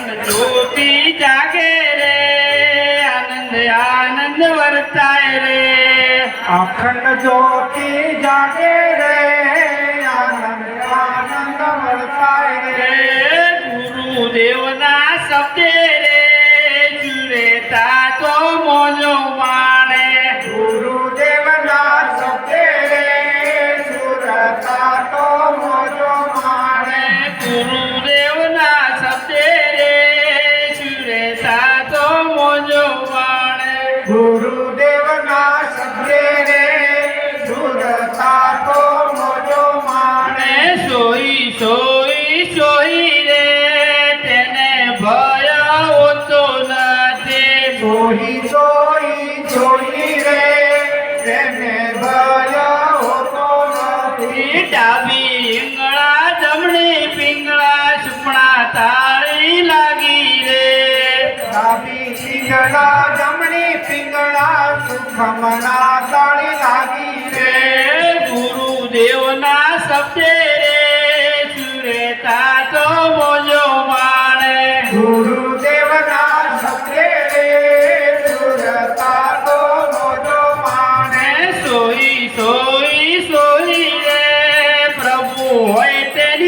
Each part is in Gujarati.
અખંડ જ્યોતિ જાગે રે આનંદ આનંદ વર્તાય રે. અખંડ જ્યોતિ જાગે રે આનંદ આનંદ વર્તાય રે. ગુરુદેવના શબ્દે રે જુરેતા તો મોજો માણે ભય હોતો નથી સોહી સોહી સોહી રે તેને ભય હોતો નથી ડાબી ઈંગળા જમણી પિંગળા સુપણા તાળી લાગી રે ડાબી પિંગળા જમણી પિંગળા સુખમણા તાળી લાગી રે રે ગુરુદેવના શબ્દે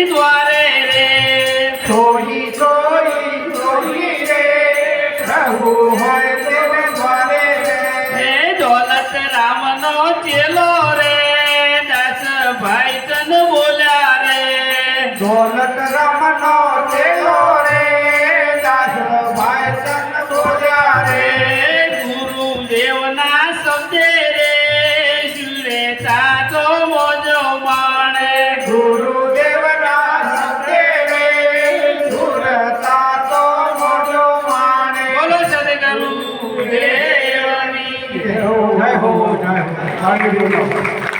હોય દ્વારે રે સોહી સોહી સોહી રે પ્રભુ હોય તેને દ્વારે રે હે દોલત રામનો ચેલો રે દાસ ભાઈ તન બોલ્યા રે દોલત સદગુરુ દેવની. જય હો જય હો જય હો.